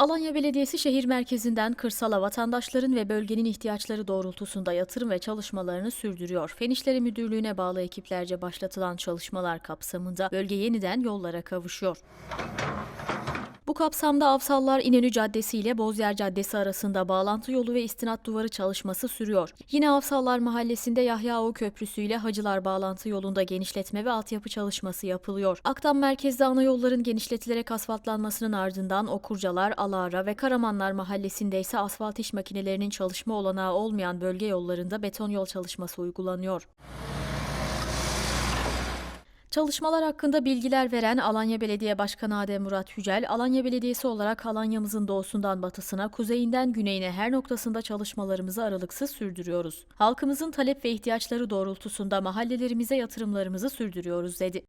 Alanya Belediyesi şehir merkezinden kırsala vatandaşların ve bölgenin ihtiyaçları doğrultusunda yatırım ve çalışmalarını sürdürüyor. Fen İşleri Müdürlüğü'ne bağlı ekiplerce başlatılan çalışmalar kapsamında bölge yeniden yollara kavuşuyor. Bu kapsamda Avsallar İnönü Caddesi ile Bozyer Caddesi arasında bağlantı yolu ve istinat duvarı çalışması sürüyor. Yine Avsallar Mahallesi'nde Yahyaoğlu Köprüsü ile Hacılar bağlantı yolunda genişletme ve altyapı çalışması yapılıyor. Aktam merkezde ana yolların genişletilerek asfaltlanmasının ardından Okurcalar, Alara ve Karamanlar Mahallesi'nde ise asfalt iş makinelerinin çalışma olanağı olmayan bölge yollarında beton yol çalışması uygulanıyor. Çalışmalar hakkında bilgiler veren Alanya Belediye Başkanı Adem Murat Yücel, Alanya Belediyesi olarak Alanya'mızın doğusundan batısına, kuzeyinden güneyine her noktasında çalışmalarımızı aralıksız sürdürüyoruz. Halkımızın talep ve ihtiyaçları doğrultusunda mahallelerimize yatırımlarımızı sürdürüyoruz dedi.